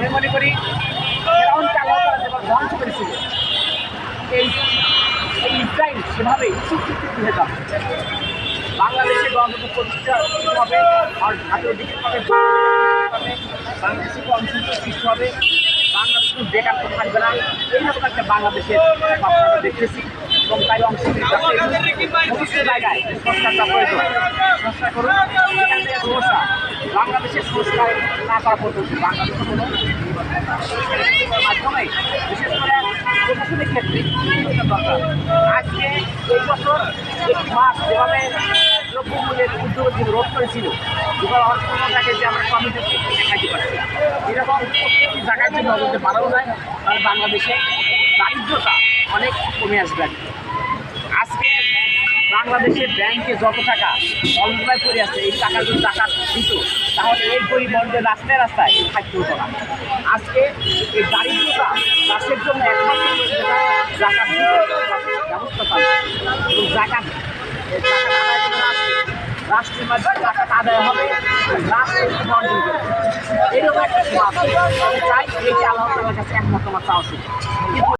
আমি মনে করি ফেরাউনকে আল্লাহ তারা যেভাবে ধ্বংস করেছিল এই এই ইসরায়েল যাবে। বাংলাদেশে গণতন্ত্র প্রতিষ্ঠা হবে আর দিকে হবে বাংলাদেশে কর্মসূচি সৃষ্টি হবে বাংলাদেশ বেকারত্ব থাকবে না। এইরকম একটা বাংলাদেশের দেখতেছি এবং তাই অংশ জায়গায় সংস্কারটা প্রয়োজন। সংস্কার করুন এখান থেকে সমস্যা বাংলাদেশের সংস্কার না করা পর্যন্ত বাংলাদেশে মাধ্যমে বিশেষ করে প্রশাসনিক ক্ষেত্রে আজকে এই বছর একটি মাস যেভাবে দ্রব্যমূল্যের রোধ করেছিল এবার অর্থ থাকে যে আমরা কমিটি দেখাইতে পারছি এরকম প্রত্যেকটি জায়গায় যদি নজরতে বাড়ানো যায় তাহলে বাংলাদেশে দারিদ্রতা অনেক কমে আসবে। আজকে। বাংলাদেশে ব্যাংকে যত টাকা অল্পায় পড়ে আছে, এই টাকা যদি টাকা দিত তাহলে এই পরিবহনের রাস্তায় রাস্তায় থাকতে হতো না আজকে এই দারিদ্রতা চাষের জন্য একমাত্র ব্যবস্থা এই আদায়। রাষ্ট্রের হবে রাষ্ট্র অর্জন করবে এরকম একটা চাই এইটা আল্লাহ তাআলার কাছে একমাত্র আমার চাওয়া।